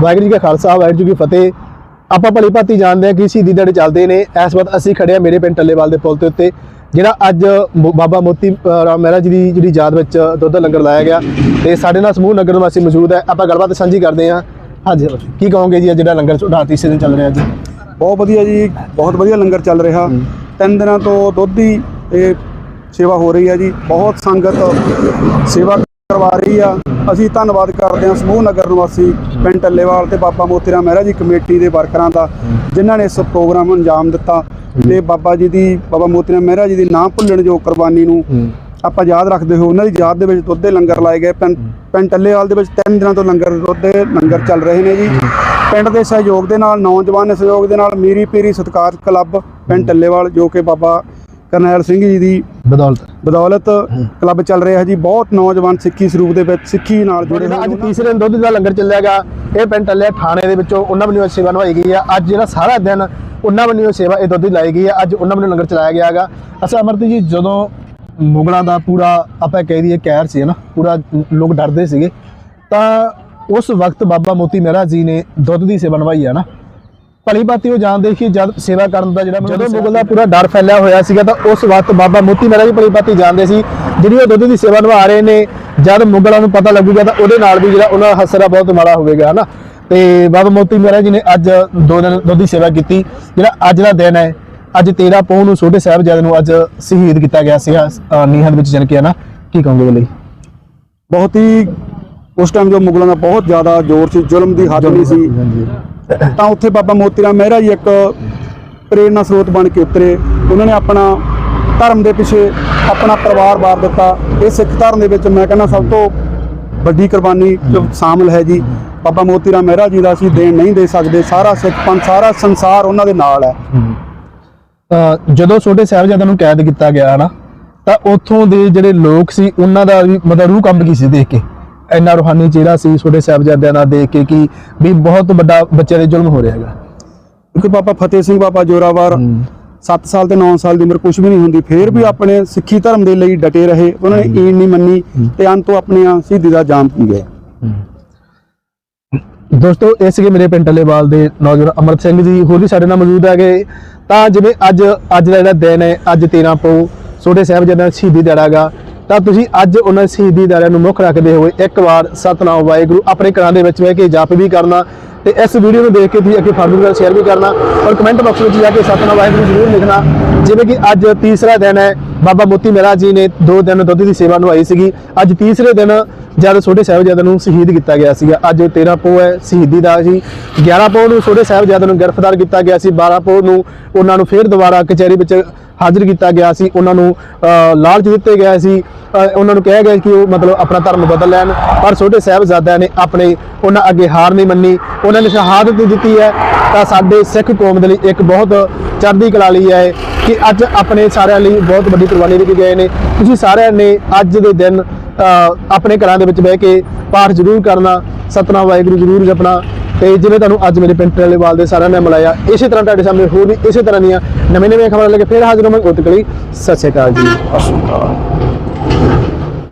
ਵਾਹਿਗੁਰੂ ਜੀ ਕਾ ਖਾਲਸਾ ਵਾਹਿਗੁਰੂ ਜੀ ਕੀ ਫਤਿਹ। ਆਪਾਂ ਭਲੀ ਭਾਤੀ ਜਾਣਦੇ ਹਾਂ ਕਿ ਸ਼ਹੀਦੀ ਦਿਹਾੜੇ ਚੱਲਦੇ ਨੇ। ਇਸ ਵਕਤ ਅਸੀਂ ਖੜੇ ਹਾਂ ਮੇਰੇ ਪਿੰਡ ਟੱਲੇਵਾਲ ਦੇ ਪੁਲ ਦੇ ਉੱਤੇ ਜਿਹੜਾ ਅੱਜ ਬਾਬਾ ਮੋਤੀ ਰਾਮ ਮਹਿਰਾ ਜੀ ਦੀ ਜਿਹੜੀ ਯਾਦ ਵਿੱਚ ਦੁੱਧ ਲੰਗਰ ਲਾਇਆ ਗਿਆ। ਤੇ ਸਾਡੇ ਨਾਲ ਸਮੂਹ ਨਗਰ ਨਿਵਾਸੀ ਮੌਜੂਦ ਹੈ। ਆਪਾਂ ਗੱਲਬਾਤ ਸਾਂਝੀ ਕਰਦੇ ਹਾਂ। ਹਾਂਜੀ ਕੀ ਕਹੋਗੇ ਜੀ ਜਿਹੜਾ ਲੰਗਰ ਤੁਹਾਡਾ ਤੀਸਰੇ ਦਿਨ ਚੱਲ ਰਿਹਾ ਜੀ? ਬਹੁਤ ਵਧੀਆ ਜੀ ਬਹੁਤ ਵਧੀਆ ਲੰਗਰ ਚੱਲ ਰਿਹਾ। ਤਿੰਨ ਦਿਨਾਂ ਤੋਂ ਦੁੱਧ ਦੀ ਇਹ ਸੇਵਾ ਹੋ ਰਹੀ ਹੈ ਜੀ। ਬਹੁਤ ਸੰਗਤ ਸੇਵਾ ਕਰਵਾ ਰਹੀ ਆ। ਅਸੀਂ ਧੰਨਵਾਦ ਕਰਦੇ ਹਾਂ ਸਮੂਹ ਨਗਰ ਨਿਵਾਸੀ ਪਿੰਡ ਟੱਲੇਵਾਲ ਤੇ ਬਾਬਾ ਮੋਤੀਰਾਮ ਮਹਿਰਾ ਜੀ ਕਮੇਟੀ ਦੇ ਵਰਕਰਾਂ ਦਾ ਜਿਨ੍ਹਾਂ ਨੇ ਇਸ ਪ੍ਰੋਗਰਾਮ ਨੂੰ ਅੰਜਾਮ ਦਿੱਤਾ। ਤੇ ਬਾਬਾ ਜੀ ਦੀ ਬਾਬਾ ਮੋਤੀਰਾਮ ਮਹਿਰਾ ਜੀ ਦੀ ਨਾ ਭੁੱਲਣ ਜੋ ਕੁਰਬਾਨੀ ਨੂੰ ਆਪਾਂ ਯਾਦ ਰੱਖਦੇ ਹੋਏ ਉਹਨਾਂ ਦੀ ਯਾਦ ਦੇ ਵਿੱਚ ਦੁੱਧ ਦੇ ਲੰਗਰ ਲਾਏ ਗਏ। ਪਿੰਡ ਪਿੰਡ ਟੱਲੇਵਾਲ ਦੇ ਵਿੱਚ ਤਿੰਨ ਦਿਨਾਂ ਤੋਂ ਲੰਗਰ ਦੁੱਧ ਦੇ ਲੰਗਰ ਚੱਲ ਰਹੇ ਨੇ ਜੀ। ਪਿੰਡ ਦੇ ਸਹਿਯੋਗ ਦੇ ਨਾਲ ਨੌਜਵਾਨ ਦੇ ਸਹਿਯੋਗ ਦੇ ਨਾਲ ਮੀਰੀ ਪੀਰੀ ਸਤਕਾਰ ਕਲੱਬ ਪਿੰਡ ਟੱਲੇਵਾਲ ਜੋ ਕਿ ਬਾਬਾ ਕਰਨੈਲ ਸਿੰਘ ਜੀ ਦੀ ਬਦੌਲਤ। ਬਦੌਲਤ ਕਲੱਬ ਚੱਲ ਰਿਹਾ ਜੀ ਬਹੁਤ ਨੌਜਵਾਨ ਸਿੱਖੀ ਸਰੂਪ ਦੇ ਵਿੱਚ ਸਿੱਖੀ ਨਾਲ ਜੁੜੇ ਹੋਏ ਅੱਜ ਤੀਸਰੇ ਦਿਨ ਦੁੱਧ ਦਾ ਲੰਗਰ ਚੱਲਿਆਗਾ। ਇਹ ਪਿੰਡ ਟੱਲੇ ਥਾਣੇ ਦੇ ਵਿੱਚੋਂ ਉਹਨਾਂ ਵੱਲੋਂ ਸੇਵਾ ਨਿਭਾਈ ਗਈ ਆ। ਅੱਜ ਜਿਹੜਾ ਸਾਰਾ ਦਿਨ ਉਹਨਾਂ ਵੱਲੋਂ ਸੇਵਾ ਇਹ ਦੁੱਧ ਦੀ ਲਾਈ ਗਈ ਆ। ਅੱਜ ਉਹਨਾਂ ਵੱਲੋਂ ਲੰਗਰ ਚਲਾਇਆ ਗਿਆਗਾ ਅੱਛਾ ਅਮਰਤ ਜੀ ਜਦੋਂ ਮੁਗਲਾਂ ਦਾ ਪੂਰਾ ਆਪਾਂ ਕਹਿ ਦਈਏ ਕਹਿਰ ਸੀ ਨਾ ਪੂਰਾ ਲੋਕ ਡਰਦੇ ਸੀਗੇ। ਤਾਂ ਉਸ ਵਕਤ ਬਾਬਾ ਮੋਤੀ ਮਹਿਰਾ ਜੀ ਨੇ ਦੁੱਧ ਦੀ ਸੇਵਾ ਨਿਭਾਈ ਆ ਨਾ ਭਲੀ ਭਾਤੀ ਉਹ ਜਾਣਦੇ ਸੀ ਜਦ ਸੇਵਾ ਕਰਨ ਦਾ ਜਿਹੜਾ ਜਦੋਂ ਮੁਗਲ ਦਾ ਪੂਰਾ ਡਰ ਫੈਲਿਆ ਹੋਇਆ ਸੀਗਾ ਤਾਂ ਉਸ ਵਕਤ ਬਾਬਾ ਮੋਤੀ ਮਹਿਰਾ ਜੀ ਭਲੀ ਭਾਤੀ ਜਾਣਦੇ ਸੀ ਜਿਹੜੀ ਉਹ ਦੁੱਧ ਦੀ ਸੇਵਾ ਨਿਭਾ ਰਹੇ ਨੇ ਜਦ ਮੁਗਲਾਂ ਨੂੰ ਪਤਾ ਲੱਗੂਗਾ ਤਾਂ ਉਹਦੇ ਨਾਲ ਵੀ ਜਿਹੜਾ ਉਹਨਾਂ ਦਾ ਹਸਰਾ ਬਹੁਤ ਮਾੜਾ ਹੋਵੇਗਾ ਹਨਾ? ਤੇ ਬਾਬਾ ਮੋਤੀ ਮਹਿਰਾ ਜੀ ਨੇ ਅੱਜ ਦੋ ਦਿਨ ਦੁੱਧ ਦੀ ਸੇਵਾ ਕੀਤੀ ਜਿਹੜਾ ਅੱਜ ਦਾ ਦਿਨ ਹੈ ਅੱਜ 13 ਪੌਂ ਨੂੰ ਛੋਟੇ ਸਾਹਿਬਜ਼ਾਦੇ ਨੂੰ ਅੱਜ ਸ਼ਹੀਦ ਕੀਤਾ ਗਿਆ ਸੀਗਾ ਅ, ਨੀਹਾਂ ਦੇ ਵਿੱਚ ਜਨ ਕੇ ਹਨਾ? ਕੀ ਕਹੋਗੇ ਬੋਲੇ? ਬਹੁਤ ਹੀ ਉਸ ਟਾਈਮ ਜੋ ਮੁਗਲਾਂ ਦਾ ਬਹੁਤ ਜ਼ਿਆਦਾ ਜ਼ੋਰ ਸੀ ਜ਼ੁਲਮ ਦੀ ਹੱਦ ਨਹੀਂ ਸੀ। ਤਾਂ ਉੱਥੇ ਬਾਬਾ ਮੋਤੀਰਾਮ ਮਹਿਰਾ ਜੀ ਇੱਕ ਪ੍ਰੇਰਨਾ ਸਰੋਤ ਬਣ ਕੇ ਉਤਰੇ। ਉਹਨਾਂ ਨੇ ਆਪਣਾ ਧਰਮ ਦੇ ਪਿੱਛੇ ਆਪਣਾ ਪਰਿਵਾਰ ਵਾਰ ਦਿੱਤਾ। ਇਹ ਸਿੱਖ ਧਰਮ ਦੇ ਵਿੱਚ ਮੈਂ ਕਹਿੰਦਾ ਸਭ ਤੋਂ ਵੱਡੀ ਕੁਰਬਾਨੀ ਜੋ ਸ਼ਾਮਲ ਹੈ ਜੀ ਬਾਬਾ ਮੋਤੀਰਾਮ ਮਹਿਰਾ ਜੀ ਦਾ ਅਸੀਂ ਦੇਣ ਨਹੀਂ ਦੇ ਸਕਦੇ। ਸਾਰਾ ਸਿੱਖ ਪੰਥ ਸਾਰਾ ਸੰਸਾਰ ਉਹਨਾਂ ਦੇ ਨਾਲ ਹੈ। ਜਦੋਂ ਛੋਟੇ ਸਾਹਿਬਜ਼ਾਦਿਆਂ ਨੂੰ ਕੈਦ ਕੀਤਾ ਗਿਆ ਨਾ ਤਾਂ ਉੱਥੋਂ ਦੇ ਜਿਹੜੇ ਲੋਕ ਸੀ ਉਹਨਾਂ ਦਾ ਵੀ ਮਤਲਬ ਰੂਹ ਕੰਬ ਗਈ ਸੀ ਦੇਖ ਕੇ। ਇੰਨਾ ਰੂਹਾਨੀ ਚਿਹਰਾ ਸੀ ਛੋਟੇ ਸਾਹਿਬਜ਼ਾਦਿਆਂ ਦਾ ਦੇਖ ਕੇ ਕਿ ਵੀ ਬਹੁਤ ਵੱਡਾ ਬੱਚੇ ਦੇ ਜ਼ੁਲਮ ਹੋ ਰਿਹਾ ਹੈਗਾ। ਕਿਉਂਕਿ ਬਾਬਾ ਫਤਿਹ ਸਿੰਘ ਬਾਬਾ ਜੋਰਾਵਰ। 7 ਸਾਲ ਤੇ 9 ਸਾਲ ਦੀ ਉਮਰ ਕੁਝ ਵੀ ਨਹੀਂ ਹੁੰਦੀ। ਫੇਰ ਵੀ ਆਪਣੇ ਸਿੱਖੀ ਧਰਮ ਦੇ ਲਈ ਡਟੇ ਰਹੇ। ਉਹਨਾਂ ਨੇ ਈਨ ਨਹੀਂ ਮੰਨੀ ਤੇ ਅੰਤ ਤੋਂ ਆਪਣੀਆਂ ਸ਼ਹੀਦੀ ਦਾ ਜਾਮ ਪੀ ਗਏ। ਦੋਸਤੋ ਇਹ ਸੀਗੇ ਮੇਰੇ ਪਿੰਡ ਟੱਲੇਵਾਲ ਦੇ ਨੌਜਵਾਨ ਅਮਰਤ ਸਿੰਘ ਜੀ। ਹੋਰ ਵੀ ਸਾਡੇ ਨਾਲ ਮੌਜੂਦ ਹੈਗੇ। ਤਾਂ ਜਿਵੇਂ ਅੱਜ ਅੱਜ ਦਾ ਜਿਹੜਾ ਦਿਨ ਹੈ ਅੱਜ 13 ਪੋ ਛੋਟੇ ਸਾਹਿਬਜ਼ਾਦਿਆਂ ਦਾ ਸ਼ਹੀਦੀ ਦਿਹਾੜਾ ਗਾ ਤਾਂ ਤੁਸੀਂ ਅੱਜ ਉਹਨਾਂ ਸ਼ਹੀਦੀ ਦਿਹਾੜਿਆਂ ਨੂੰ ਮੁੱਖ ਰੱਖਦੇ ਹੋਏ ਇੱਕ ਵਾਰ ਸਤਨਾਮ ਵਾਹਿਗੁਰੂ ਆਪਣੇ ਘਰਾਂ ਦੇ ਵਿੱਚ ਬਹਿ ਕੇ ਜਪ ਵੀ ਕਰਨਾ ਤੇ ਇਸ ਵੀਡੀਓ ਨੂੰ ਦੇਖ ਕੇ ਤੁਸੀਂ ਅੱਗੇ ਫਾਰਵਰਡ ਨਾਲ ਸ਼ੇਅਰ ਵੀ ਕਰਨਾ ਔਰ ਕਮੈਂਟ ਬਾਕਸ ਵਿੱਚ ਜਾ ਕੇ ਸਤਨਾਮ ਵਾਹਿਗੁਰੂ ਜ਼ਰੂਰ ਲਿਖਣਾ। ਜਿਵੇਂ ਕਿ ਅੱਜ ਤੀਸਰਾ ਦਿਨ ਹੈ, ਬਾਬਾ ਮੋਤੀ ਮਹਿਰਾ ਜੀ ਨੇ ਦੋ ਦਿਨ ਦੁੱਧ ਦੀ ਸੇਵਾ ਨਿਭਾਈ ਸੀਗੀ। ਅੱਜ ਤੀਸਰੇ ਦਿਨ ਜਦ ਛੋਟੇ ਸਾਹਿਬਜ਼ਾਦਿਆਂ ਨੂੰ ਸ਼ਹੀਦ ਕੀਤਾ ਗਿਆ ਸੀਗਾ। ਅੱਜ 13 ਪੋਹ ਹੈ, ਸ਼ਹੀਦੀ ਦਾ ਸੀ 11 ਪੋਹ ਨੂੰ ਛੋਟੇ ਸਾਹਿਬਜ਼ਾਦਿਆਂ ਨੂੰ ਗ੍ਰਿਫਤਾਰ ਕੀਤਾ ਗਿਆ ਸੀ। 12 ਪੋਹ ਨੂੰ ਉਹਨਾਂ ਨੂੰ ਫੇਰ ਦੁਬਾਰਾ ਕਚਹਿਰੀ ਵਿੱਚ ਹਾਜ਼ਰ ਕੀਤਾ ਗਿਆ ਸੀ। ਉਹਨਾਂ ਨੂੰ ਲਾਲਚ ਦਿੱਤੇ ਗਏ ਸੀ। ਉਹਨਾਂ ਨੂੰ ਕਿਹਾ ਗਿਆ ਕਿ ਉਹ ਮਤਲਬ ਆਪਣਾ ਧਰਮ ਬਦਲ ਲੈਣ। ਪਰ ਛੋਟੇ ਸਾਹਿਬਜ਼ਾਦਿਆਂ ਨੇ ਆਪਣੇ ਉਹਨਾਂ ਅੱਗੇ ਹਾਰ ਨਹੀਂ ਮੰਨੀ। ਉਹਨਾਂ ਨੇ ਸ਼ਹਾਦਤ ਦਿੱਤੀ ਹੈ। ਤਾਂ ਸਾਡੇ ਸਿੱਖ ਕੌਮ ਦੇ ਲਈ ਇੱਕ ਬਹੁਤ ਚੜ੍ਹਦੀ ਕਲਾ ਲਈ ਹੈ ਕਿ ਅੱਜ ਆਪਣੇ ਸਾਰਿਆਂ ਲਈ ਬਹੁਤ ਵੱਡੀ ਕੁਰਬਾਨੀ ਦੇ ਕੇ ਗਏ ਨੇ। ਤੁਸੀਂ ਸਾਰਿਆਂ ਨੇ ਅੱਜ ਦੇ ਦਿਨ ਆਪਣੇ ਘਰਾਂ ਦੇ ਵਿੱਚ ਬਹਿ ਕੇ ਪਾਠ ਜ਼ਰੂਰ ਕਰਨਾ, ਸਤਨਾਮ ਵਾਹਿਗੁਰੂ ਜ਼ਰੂਰ ਜਪਣਾ। ਤੇ ਜਿਵੇਂ ਤੁਹਾਨੂੰ ਅੱਜ ਮੇਰੇ ਪਿੰਡ ਵਾਲੇ ਦੇ ਸਾਰਿਆਂ ਨੇ ਮਿਲਾਇਆ, ਇਸੇ ਤਰ੍ਹਾਂ ਤੁਹਾਡੇ ਸਾਹਮਣੇ ਹੋਰ ਵੀ ਇਸੇ ਤਰ੍ਹਾਂ ਦੀਆਂ ਨਵੇਂ ਨਵੇਂ ਖਬਰਾਂ ਲੈ ਕੇ ਫਿਰ ਹਾਜ਼ਰ ਹੋਵਾਂਗੇ। ਉਤਕਲੀ, ਸਤਿ ਸ਼੍ਰੀ ਅਕਾਲ ਜੀ।